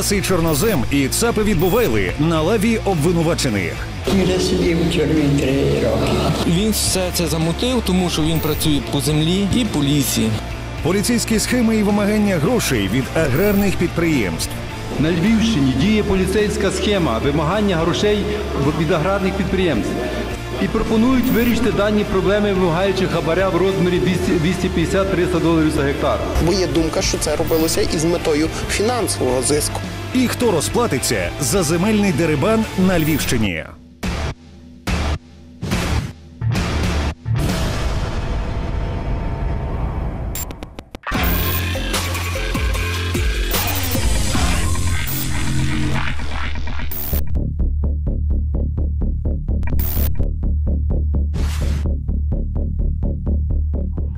Ласий чорнозем і цапи відбувайли на лаві обвинувачених. Він сидів у тюрмі три роки. Він все це замутив, тому що він працює по землі і по лісі. Поліцейські схеми і вимагання грошей від аграрних підприємств. На Львівщині діє поліцейська схема вимагання грошей від аграрних підприємств. І пропонують вирішити дані проблеми, вимагаючи хабаря в розмірі 250-300 доларів за гектар. Бо є думка, що це робилося із метою фінансового зиску. І хто розплатиться за земельний дерибан на Львівщині?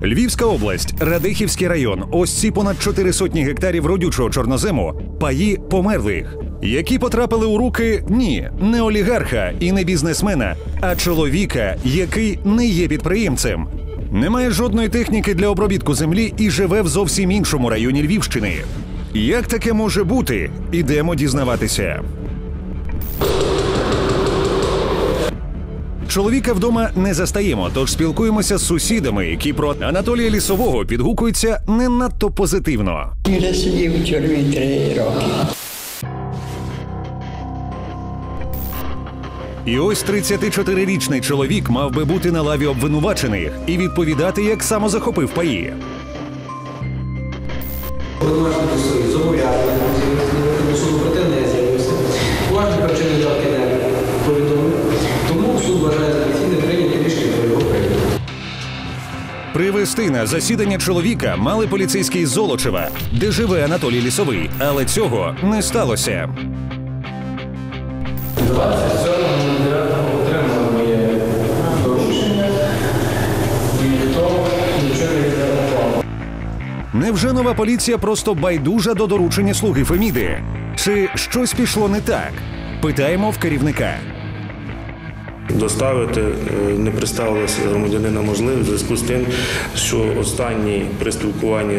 Львівська область, Радихівський район. Ось ці понад чотири сотні гектарів родючого чорнозему паї померлих, які потрапили у руки ні, не олігарха і не бізнесмена, а чоловіка, який не є підприємцем. Немає жодної техніки для обробітку землі і живе в зовсім іншому районі Львівщини. Як таке може бути? Ідемо дізнаватися. Чоловіка вдома не застаємо, тож спілкуємося з сусідами, які про Анатолія Лісового підгукуються не надто позитивно. Він сидів у тюрмі три роки. І ось 34-річний чоловік мав би бути на лаві обвинувачених і відповідати, як самозахопив паї. Зобов'язаний Привезти на засідання чоловіка мали поліцейські із Золочева, де живе Анатолій Лісовий, але цього не сталося. 27.09 отримали моє доручення. І ніхто нічого не відреагував. Невже нова поліція просто байдужа до доручення слуги Феміди? Чи щось пішло не так? Питаємо в керівника. Доставити е, не представилася громадянина можливість в зв'язку з тим, що останній при спілкуванні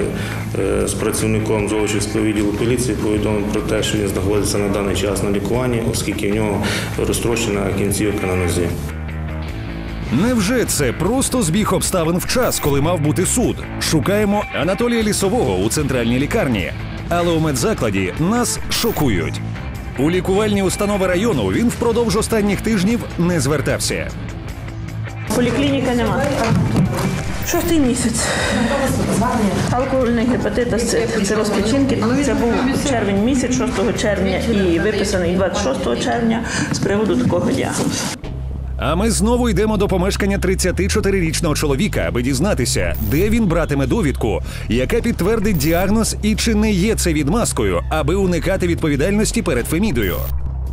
е, з працівником Золочівського відділу поліції повідомив про те, що він знаходиться на даний час на лікуванні, оскільки в нього розтрощена кінцівка на нозі. Невже це просто збіг обставин в час, коли мав бути суд? Шукаємо Анатолія Лісового у центральній лікарні. Але у медзакладі нас шокують. У лікувальні установи району він впродовж останніх тижнів не звертався. Поліклініка нема. Шостий місяць. Алкогольний гепатит, це розпечінки. Це був червень місяць, 6 червня і виписаний 26 червня з приводу такого діагнозу. А ми знову йдемо до помешкання 34-річного чоловіка, аби дізнатися, де він братиме довідку, яка підтвердить діагноз і чи не є це відмазкою, аби уникати відповідальності перед Фемідою.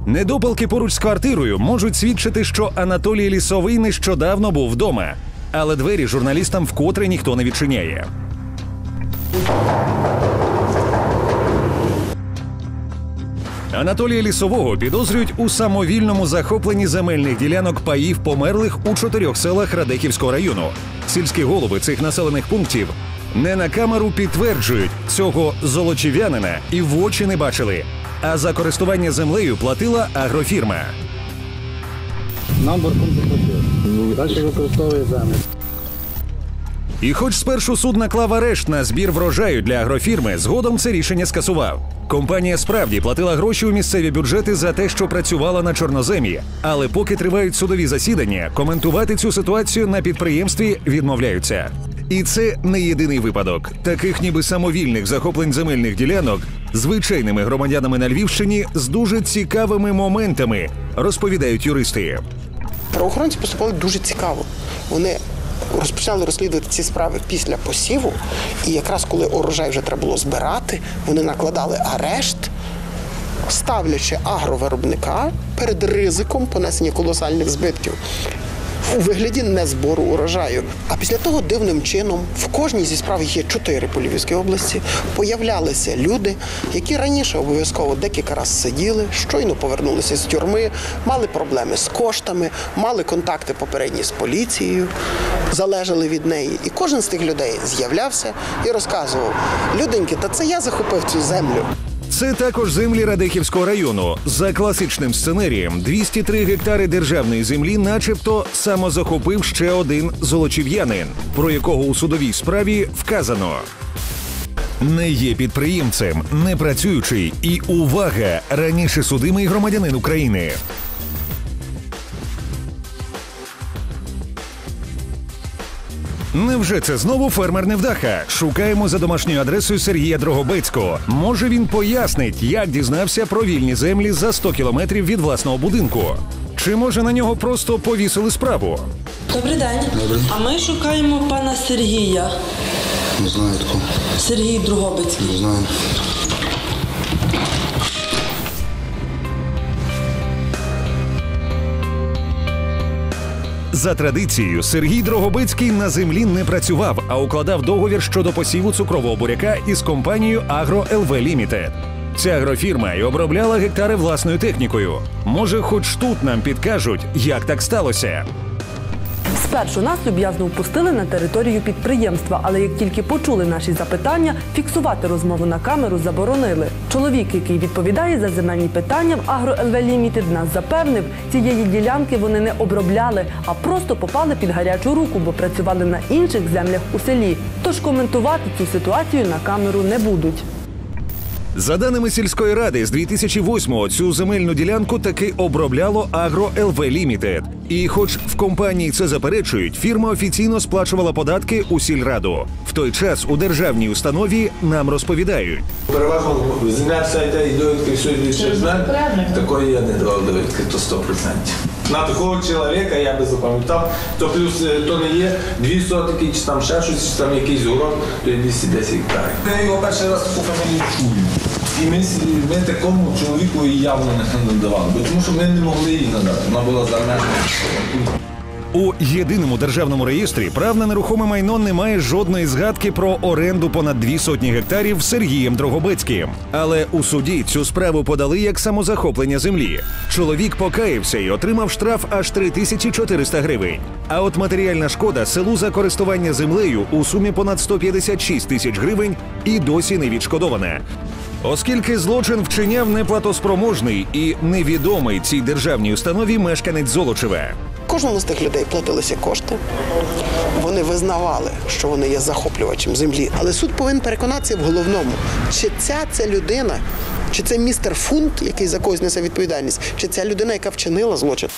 Недопалки поруч з квартирою можуть свідчити, що Анатолій Лісовий нещодавно був вдома, але двері журналістам вкотре ніхто не відчиняє. Анатолія Лісового підозрюють у самовільному захопленні земельних ділянок паїв померлих у чотирьох селах Радехівського району. Сільські голови цих населених пунктів не на камеру підтверджують цього золочів'янина і в очі не бачили. А за користування землею платила агрофірма. Нам борком заплатили. Далі використовує землю. І хоч спершу суд наклав арешт на збір врожаю для агрофірми, згодом це рішення скасував. Компанія справді платила гроші у місцеві бюджети за те, що працювала на чорноземі. Але поки тривають судові засідання, коментувати цю ситуацію на підприємстві відмовляються. І це не єдиний випадок. Таких ніби самовільних захоплень земельних ділянок звичайними громадянами на Львівщині з дуже цікавими моментами, розповідають юристи. Правоохоронці поступали дуже цікаво. Вони розпочали розслідувати ці справи після посіву, і якраз коли урожай вже треба було збирати, вони накладали арешт ставлячи агровиробника перед ризиком понесення колосальних збитків. У вигляді незбору урожаю. А після того дивним чином в кожній зі справ є чотири по Львівській області. Появлялися люди, які раніше обов'язково декілька разів сиділи, щойно повернулися з тюрми, мали проблеми з коштами, мали контакти попередні з поліцією, залежали від неї. І кожен з тих людей з'являвся і розказував: люденьки, та це я захопив цю землю. Це також землі Радехівського району. За класичним сценарієм 203 гектари державної землі, начебто, самозахопив ще один золочів'янин, про якого у судовій справі вказано. Не є підприємцем, не працюючий і увага раніше судимий громадянин України. Невже це знову фермер невдаха? Шукаємо за домашньою адресою Сергія Дрогобецького. Може він пояснить, як дізнався про вільні землі за 100 кілометрів від власного будинку? Чи може на нього просто повісили справу? Добрий день. А ми шукаємо пана Сергія. Не знаю такого. Сергій Дрогобицький. Не знаю. За традицією, Сергій Дрогобицький на землі не працював, а укладав договір щодо посіву цукрового буряка із компанією Агро ЛВ Лімітед. Ця агрофірма й обробляла гектари власною технікою. Може, хоч тут нам підкажуть, як так сталося. Спершу нас люб'язно впустили на територію підприємства, але як тільки почули наші запитання, фіксувати розмову на камеру заборонили. Чоловік, який відповідає за земельні питання в Агро ЛВ Лімітед, нас запевнив, цієї ділянки вони не обробляли, а просто попали під гарячу руку, бо працювали на інших землях у селі. Тож коментувати цю ситуацію на камеру не будуть. За даними сільської ради, з 2008-го цю земельну ділянку таки обробляло Агро ЛВ Лімітед. І, хоч в компанії це заперечують, фірма офіційно сплачувала податки у сільраду. В той час у державній установі нам розповідають. Переважно земля вся йде і довідки все йде. Такої я не давав довідки, то 100%. На такого чоловіка я би запам'ятав, то плюс е, то не є дві сотики, чи там ще щось, чи там якийсь урок, то є 210 гектарів. Я його перший раз по фамілію чую. І ми, ми такому чоловіку і явно не надавали, бо тому що ми не могли її надати. Вона була замежна. У єдиному державному реєстрі прав на нерухоме майно немає жодної згадки про оренду понад дві сотні гектарів Сергієм Дрогобецьким. Але у суді цю справу подали як самозахоплення землі. Чоловік покаявся і отримав штраф аж 3400 гривень. А от матеріальна шкода селу за користування землею у сумі понад 156 тисяч гривень і досі не відшкодована. Оскільки злочин вчиняв неплатоспроможний і невідомий цій державній установі мешканець Золочева. Кожному з тих людей платилися кошти. Вони визнавали, що вони є захоплювачем землі. Але суд повинен переконатися в головному, чи ця це людина, чи це містер Фунт, який за когось несе відповідальність, чи ця людина, яка вчинила злочин.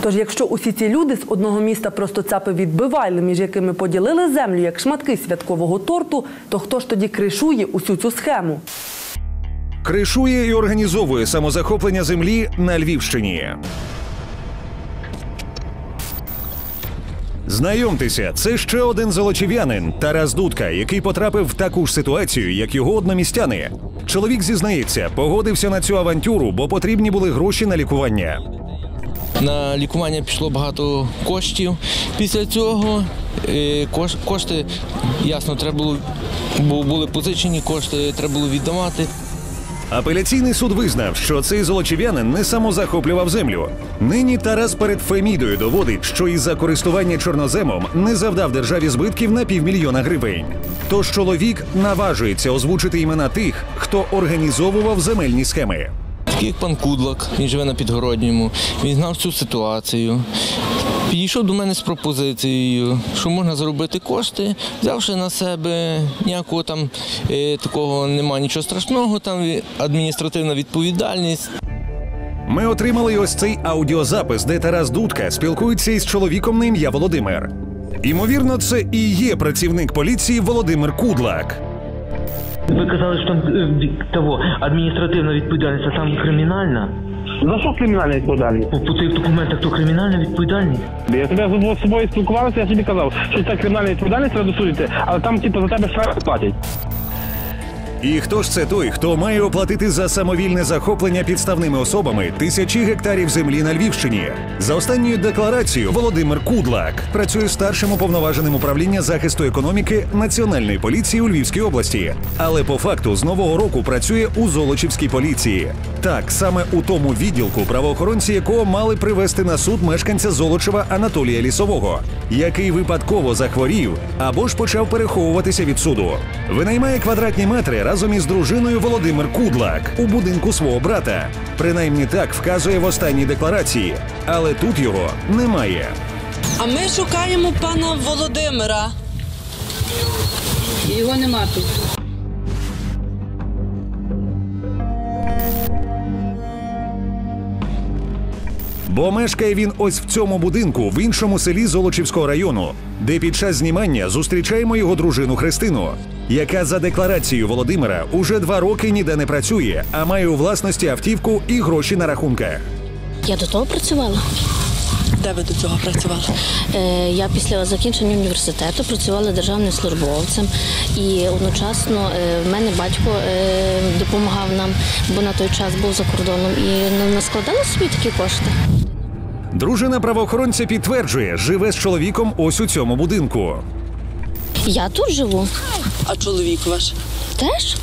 Тож, якщо усі ці люди з одного міста просто цапи відбивайли, між якими поділили землю як шматки святкового торту, то хто ж тоді кришує усю цю схему? Кришує і організовує самозахоплення землі на Львівщині. Знайомтеся, це ще один золочів'янин Тарас Дудка, який потрапив в таку ж ситуацію, як його одномістяни. Чоловік зізнається, погодився на цю авантюру, бо потрібні були гроші на лікування. На лікування пішло багато коштів. Після цього е, кошти, ясно, треба було, були позичені кошти, треба було віддавати. Апеляційний суд визнав, що цей золочів'янин не самозахоплював землю. Нині Тарас перед Фемідою доводить, що із-за користування чорноземом не завдав державі збитків на півмільйона гривень. Тож чоловік наважується озвучити імена тих, хто організовував земельні схеми. Як пан Кудлак, він живе на підгородньому, він знав цю ситуацію. Підійшов до мене з пропозицією, що можна заробити кошти, взявши на себе ніякого там е, такого немає нічого страшного, там адміністративна відповідальність. Ми отримали ось цей аудіозапис, де Тарас Дудка спілкується із чоловіком на ім'я Володимир. Імовірно, це і є працівник поліції Володимир Кудлак. Ви казали, що там е, того адміністративна відповідальність, а там кримінальна. За що кримінальна відповідальність? По, по цих документах то кримінальна відповідальність. Я тебе з собою спілкувався, я тобі казав, що це кримінальна відповідальність треба досудити, але там типу за тебе штраф платять. І хто ж це той, хто має оплатити за самовільне захоплення підставними особами тисячі гектарів землі на Львівщині? За останньою декларацією Володимир Кудлак працює старшим уповноваженим управління захисту економіки Національної поліції у Львівській області, але по факту з нового року працює у Золочівській поліції. Так, саме у тому відділку, правоохоронці якого мали привести на суд мешканця Золочева Анатолія Лісового, який випадково захворів або ж почав переховуватися від суду. Винаймає квадратні метри разом із дружиною Володимир Кудлак у будинку свого брата. Принаймні так вказує в останній декларації, але тут його немає. А ми шукаємо пана Володимира. Його нема тут. Бо мешкає він ось в цьому будинку в іншому селі Золочівського району, де під час знімання зустрічаємо його дружину Христину, яка за декларацією Володимира уже два роки ніде не працює, а має у власності автівку і гроші на рахунках. Я до того працювала. Де ви до цього працювали? Е, Я після закінчення університету працювала державним службовцем і одночасно е, в мене батько е, допомагав нам, бо на той час був за кордоном і не не складали собі такі кошти. Дружина правоохоронця підтверджує, живе з чоловіком ось у цьому будинку. Я тут живу. А чоловік ваш? Теж?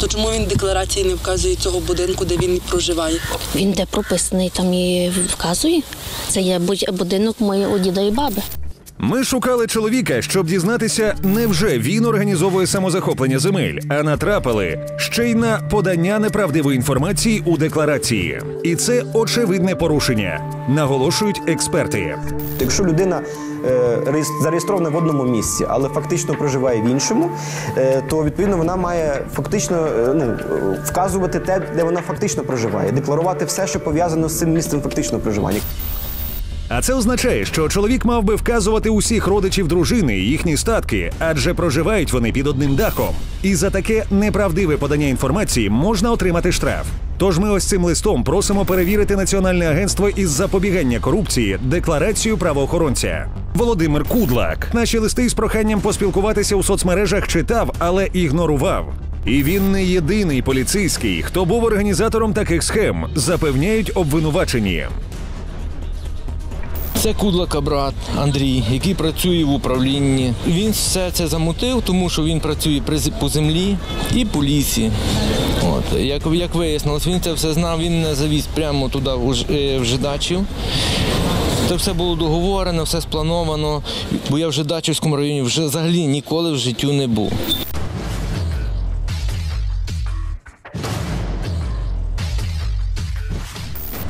То чому він в декларації не вказує цього будинку, де він проживає? Він де прописаний, там і вказує. Це є будинок моєї діда і баби. Ми шукали чоловіка, щоб дізнатися, невже він організовує самозахоплення земель, а натрапили ще й на подання неправдивої інформації у декларації. І це очевидне порушення, наголошують експерти. Якщо людина зареєстрована в одному місці, але фактично проживає в іншому, е, то відповідно вона має фактично е, ну, е, вказувати те, де вона фактично проживає, декларувати все, що пов'язано з цим місцем фактичного проживання. А це означає, що чоловік мав би вказувати усіх родичів дружини і їхні статки, адже проживають вони під одним дахом. І за таке неправдиве подання інформації можна отримати штраф. Тож ми ось цим листом просимо перевірити Національне агентство із запобігання корупції декларацію правоохоронця. Володимир Кудлак наші листи з проханням поспілкуватися у соцмережах читав, але ігнорував. І він не єдиний поліцейський, хто був організатором таких схем, запевняють обвинувачені. Це Кудлака брат Андрій, який працює в управлінні. Він все це замутив, тому що він працює по землі і по лісі. От як, як вияснилось, він це все знав. Він не завіз прямо туди е, в Жидачів. Це все було договорено, все сплановано. Бо я в Жидачівському районі вже взагалі ніколи в життю не був.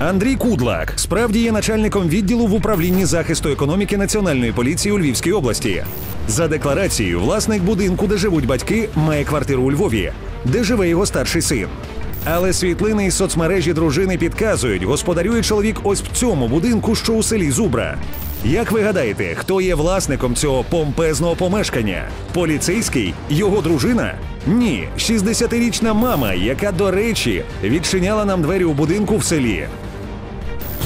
Андрій Кудлак справді є начальником відділу в управлінні захисту економіки Національної поліції у Львівській області. За декларацією, власник будинку, де живуть батьки, має квартиру у Львові, де живе його старший син. Але світлини із соцмережі дружини підказують, господарює чоловік ось в цьому будинку, що у селі Зубра. Як ви гадаєте, хто є власником цього помпезного помешкання? Поліцейський? Його дружина? Ні, 60-річна мама, яка, до речі, відчиняла нам двері у будинку в селі.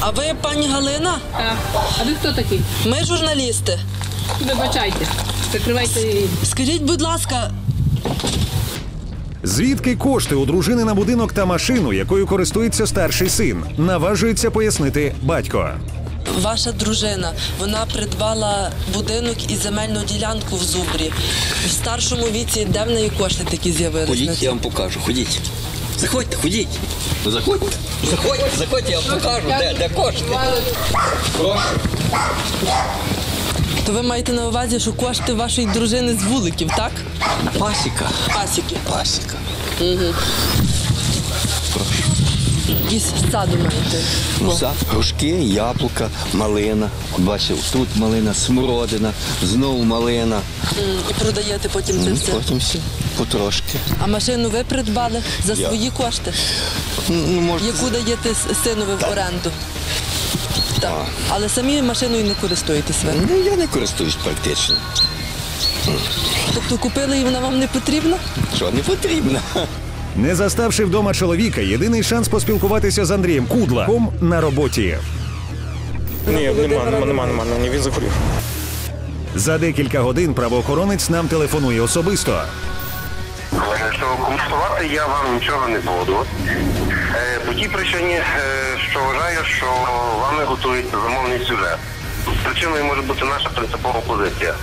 А ви пані Галина? Так. А ви хто такий? Ми журналісти. Вибачайте. Закривайте її. Скажіть, будь ласка, Звідки кошти у дружини на будинок та машину, якою користується старший син, наважується пояснити батько. ваша дружина, вона придбала будинок і земельну ділянку в Зубрі. В старшому віці, де в неї кошти такі з'явилися? Ходіть, я вам покажу. Ходіть. Заходьте, ходіть. Заходьте. Заходьте, заходьте, я вам покажу, де, де кошти. Прошу. То ви маєте на увазі, що кошти вашої дружини з вуликів, так? Пасіка. Пасіки. Пасіка. Угу. Якісь саду маєте. Ну, сад, грушки, яблука, малина. Бачив, тут малина, смородина, знову малина. М, І продаєте потім це все. Потім все, потрошки. А машину ви придбали за Я. свої кошти, Ну, може, яку даєте синові в оренду. Так. Але самі машиною не користуєтесь ви. Ну, я не користуюсь практично. Тобто купили і вона вам не потрібна? Що не потрібно? Не заставши вдома чоловіка, єдиний шанс поспілкуватися з Андрієм Кудлаком на роботі. Ні, нема, нема, нема, нема, ні, він захворів. За декілька годин правоохоронець нам телефонує особисто. Що коментувати я вам нічого не буду. Е, По тій причині, е, що вважаю, що вами готується замовний сюжет. Причиною може бути наша принципова позиція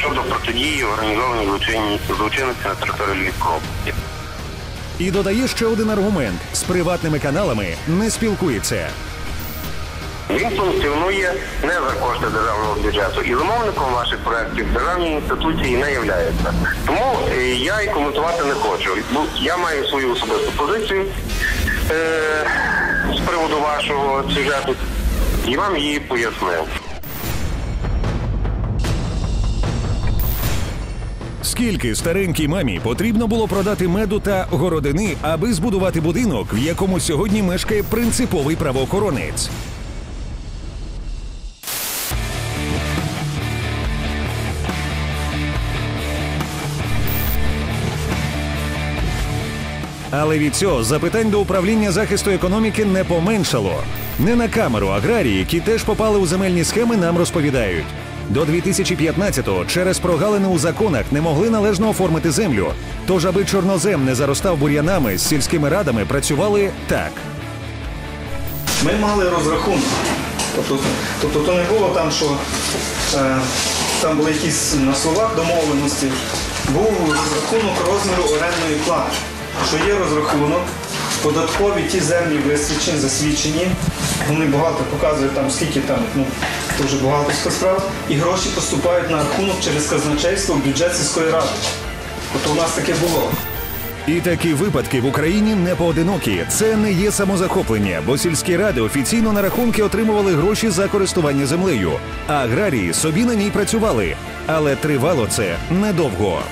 щодо протидії організованій злочинності на території Львівської області. І додає ще один аргумент: з приватними каналами не спілкується. Він функціонує не за кошти державного бюджету і замовником ваших проєктів державні інституції не являються. Тому е, я і коментувати не хочу. Я маю свою особисту позицію е, з приводу вашого сюжету і вам її пояснив. Скільки старенькій мамі потрібно було продати меду та городини, аби збудувати будинок, в якому сьогодні мешкає принциповий правоохоронець? Але від цього запитань до управління захисту економіки не поменшало. Не на камеру аграрії, які теж попали у земельні схеми, нам розповідають. До 2015-го через прогалини у законах не могли належно оформити землю. Тож, аби чорнозем не заростав бур'янами, з сільськими радами працювали так. Ми мали розрахунок. Тобто, тобто то не було там, що е, там були якісь на словах домовленості. Був розрахунок розміру орендної плати. Що є розрахунок, податкові ті землі висвічені, засвідчені. Вони багато показують там, скільки там, ну, дуже багато справ. І гроші поступають на рахунок через казначейство в бюджет сільської ради. Тобто у нас таке було. І такі випадки в Україні не поодинокі. Це не є самозахоплення, бо сільські ради офіційно на рахунки отримували гроші за користування землею, а аграрії собі на ній працювали. Але тривало це недовго.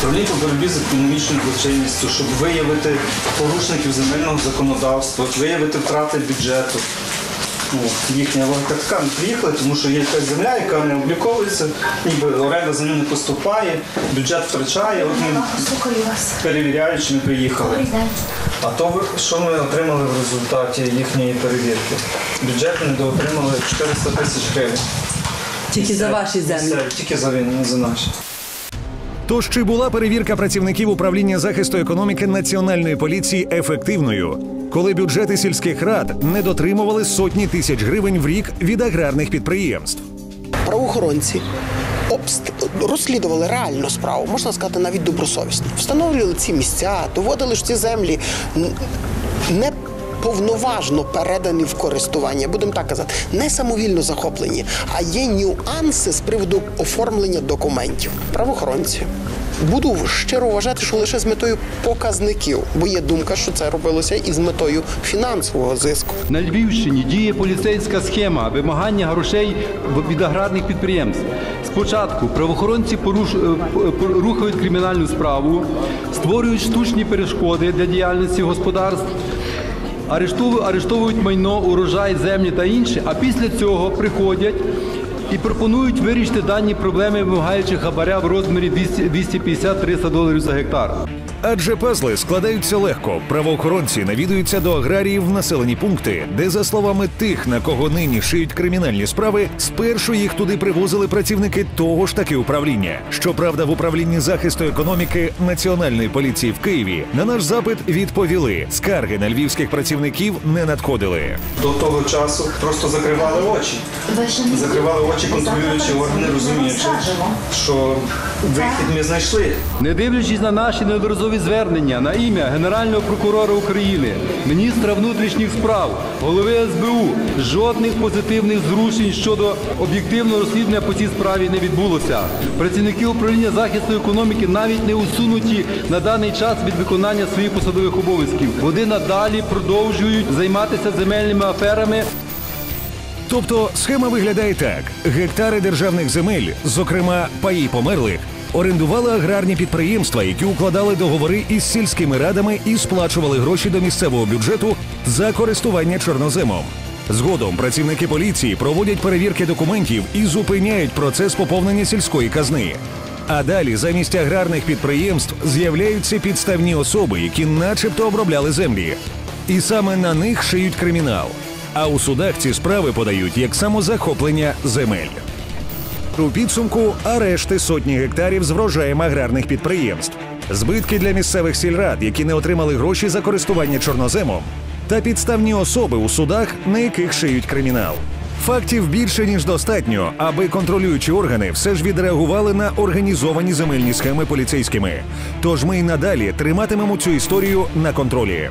Управління по боротьбі з економічною злочинністю, щоб виявити порушників земельного законодавства, виявити втрати бюджету. Ну, їхня логіка така, ми приїхали, тому що є якась земля, яка не обліковується, ніби оренда землі не поступає, бюджет втрачає. От ми перевіряючи, ми приїхали. А то що ми отримали в результаті їхньої перевірки? Бюджет ми недоотримали 400 тисяч гривень. Тільки за ваші землі. Тільки за, він- за наші. Тож чи була перевірка працівників управління захисту економіки національної поліції ефективною, коли бюджети сільських рад не дотримували сотні тисяч гривень в рік від аграрних підприємств? правоохоронці обст... розслідували реальну справу, можна сказати, навіть добросовісно. Встановлювали ці місця, доводили що ці землі не повноважно передані в користування, будемо так казати, не самовільно захоплені, а є нюанси з приводу оформлення документів. Правоохоронці. Буду щиро вважати, що лише з метою показників, бо є думка, що це робилося і з метою фінансового зиску. На Львівщині діє поліцейська схема вимагання грошей від аграрних підприємств. Спочатку правоохоронці поруш... е, п- рухають кримінальну справу, створюють штучні перешкоди для діяльності господарств. Арештовують, майно, урожай, землі та інше, а після цього приходять і пропонують вирішити дані проблеми, вимагаючи хабаря в розмірі 250-300 доларів за гектар. Адже пазли складаються легко. Правоохоронці навідуються до аграріїв в населені пункти, де, за словами тих, на кого нині шиють кримінальні справи, спершу їх туди привозили працівники того ж таки управління. Щоправда, в управлінні захисту економіки Національної поліції в Києві на наш запит відповіли: скарги на львівських працівників не надходили. До того часу просто закривали очі. Закривали очі контролюючі органи, розуміючи, що вихід ми знайшли. Не дивлячись на наші неодноразові звернення на ім'я Генерального прокурора України, міністра внутрішніх справ, голови СБУ, жодних позитивних зрушень щодо об'єктивного розслідування по цій справі не відбулося. Працівники управління захисту економіки навіть не усунуті на даний час від виконання своїх посадових обов'язків. Вони надалі продовжують займатися земельними аферами. Тобто схема виглядає так: гектари державних земель, зокрема паї померлих, орендували аграрні підприємства, які укладали договори із сільськими радами і сплачували гроші до місцевого бюджету за користування чорноземом. Згодом працівники поліції проводять перевірки документів і зупиняють процес поповнення сільської казни. А далі замість аграрних підприємств з'являються підставні особи, які начебто обробляли землі. І саме на них шиють кримінал. А у судах ці справи подають як самозахоплення земель. У підсумку арешти сотні гектарів з врожаєм аграрних підприємств. збитки для місцевих сільрад, які не отримали гроші за користування чорноземом, та підставні особи у судах, на яких шиють кримінал. Фактів більше ніж достатньо, аби контролюючі органи все ж відреагували на організовані земельні схеми поліцейськими. Тож ми й надалі триматимемо цю історію на контролі.